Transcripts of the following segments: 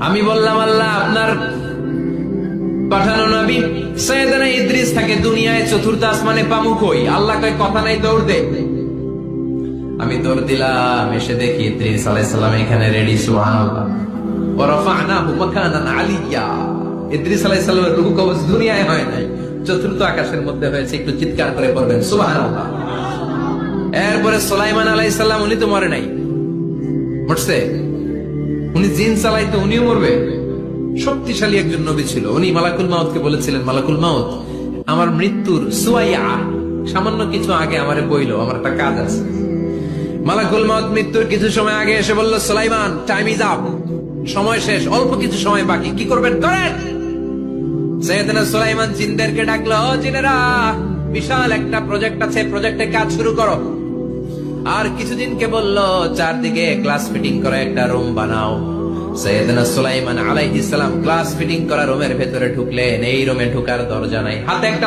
আমি বললাম, আল্লাহ, আপনার পাঠানো নবী সৈয়দনা ইদ্রিস থাকে দুনিয়ায়, চতুর্থ আসমানে পামু কই? আল্লাহ কয়, কথা নাই, দৌড় দে। আমি দৌড় দিলাম, এসে দেখি ইদ্রিস আলাইহিস সালাম এখানে রেডি সুবহানাল্লাহ। ওয়া রাফা'নাহু মাকানান ইদ্রিস কবজ দুনিয়ায় হয় নাই। চতুর্থ আকাশের মধ্যে হয়েছে, একটু চিৎকার করে পড়বেন সুবহানাল্লাহ। এরপরে সুলাইমান আলাইহিস সালাম, উনি তো মরে নাই। মরছে? উনি জিন চালাইতো উনিও মরবে। শক্তিশালী একজন নবী ছিল। উনি মালাকুল মাউতকে বলেছিলেন, মালাকুল মাউত, আমার মৃত্যুর সুয়াইয়া, সামান্য কিছু আগে আমারে বইলো, আমার একটা কাজ আছে। মালাকুল মাউত মৃত্যুর কিছু সময় আগে এসে বলল, সুলাইমান টাইম ইজ আপ সময় শেষ, অল্প কিছু সময় বাকি, কি করবেন করেন সৈয়দনা সুলাইমান জিনদেরকে ডাকলো, "ও জিনেরা, বিশাল একটা প্রজেক্ট আছে প্রজেক্টে কাজ শুরু করো। আর কিছুদিনকে বলল, চারদিকে গ্লাস ফিটিং করা একটা রুম বানাও। ভেতরে ঢুকলেন। এই দরজা নাই। একটা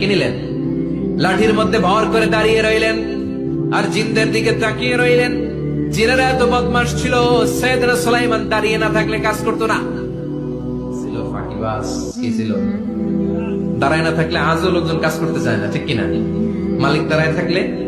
কি লাঠির মধ্যে ভর করে রইলেন আর দিকে তাকিয়ে রইলেন। ছিল না থাকলে কাজ করতো না। কি দাঁড়ায় না থাকলে লোকজন কাজ করতে চায় না মালিক দাঁড়ায় থাকলে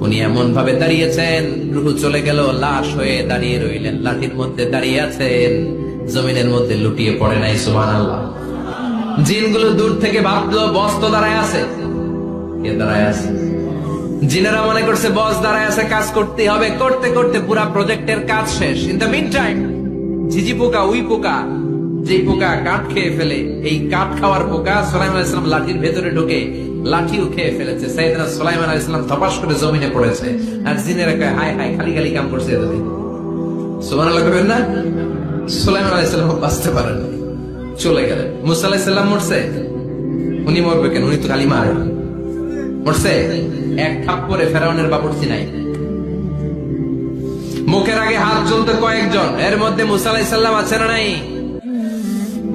উনি এমন ভাবে দাঁড়িয়েছেন, রুহু চলে গেল, লাশ হয়ে দাঁড়িয়ে রইলেন, লাঠির মধ্যে দাঁড়িয়ে আছেন, জমিনের মধ্যে লুটিয়ে পড়ে নাই, সুবহানাল্লাহ। জিনগুলো দূর থেকে ভাবলো, বস তো দাঁড়ায় আছে। কে দাঁড়ায় আছে? জিনেরা মনে করছে, বস দাঁড়ায় আছে, কাজ করতে হবে। করতে করতে পুরা প্রজেক্টের কাজ শেষ। ইন দ্য মিন টাইম ঝিঝি পোকা, উই পোকা যে পোকা কাঠ খেয়ে ফেলে, এই কাঠ খাওয়ার পোকা সোলাইমান ইসলাম লাঠির ভেতরে ঢুকে লাঠিও ফেলেছে। সাইদনা করে জমিনে পড়েছে। আর খালি খালি কাম করছে এতদিন না? বাঁচতে পারেন চলে মুসা মরছে? উনি মরবে কেন? উনি তো খালি মারে। মরছে? এক ফেরাউনের বাবুর্চি নাই। মুখের আগে হাত চলতে কয়েকজন। এর মধ্যে মুসা আছে না নাই?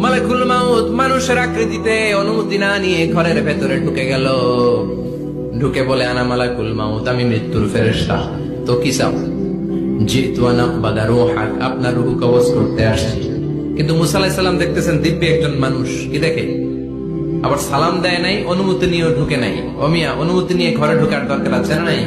মালাকুল মাউত মানুষের আকৃতিতে অনুমতি না নিয়ে ঘরের ভেতরে ঢুকে গেল। ঢুকে বলে, আনা মালাকুল মাউত, আমি মৃত্যুর ফেরেশতা। তো কি চাও? জিতু আনাকবাদা রুহাক, আপনার রুহু কবজ করতে আসছি। কিন্তু মুসা আলাইহিস সালাম দেখতেছেন দিব্যি একজন মানুষ। কি দেখে? আবার সালাম দেয় নাই, অনুমতি নিয়েও ঢুকে নাই। অমিয়া, অনুমতি নিয়ে ঘরে ঢুকার দরকার আছে নাই?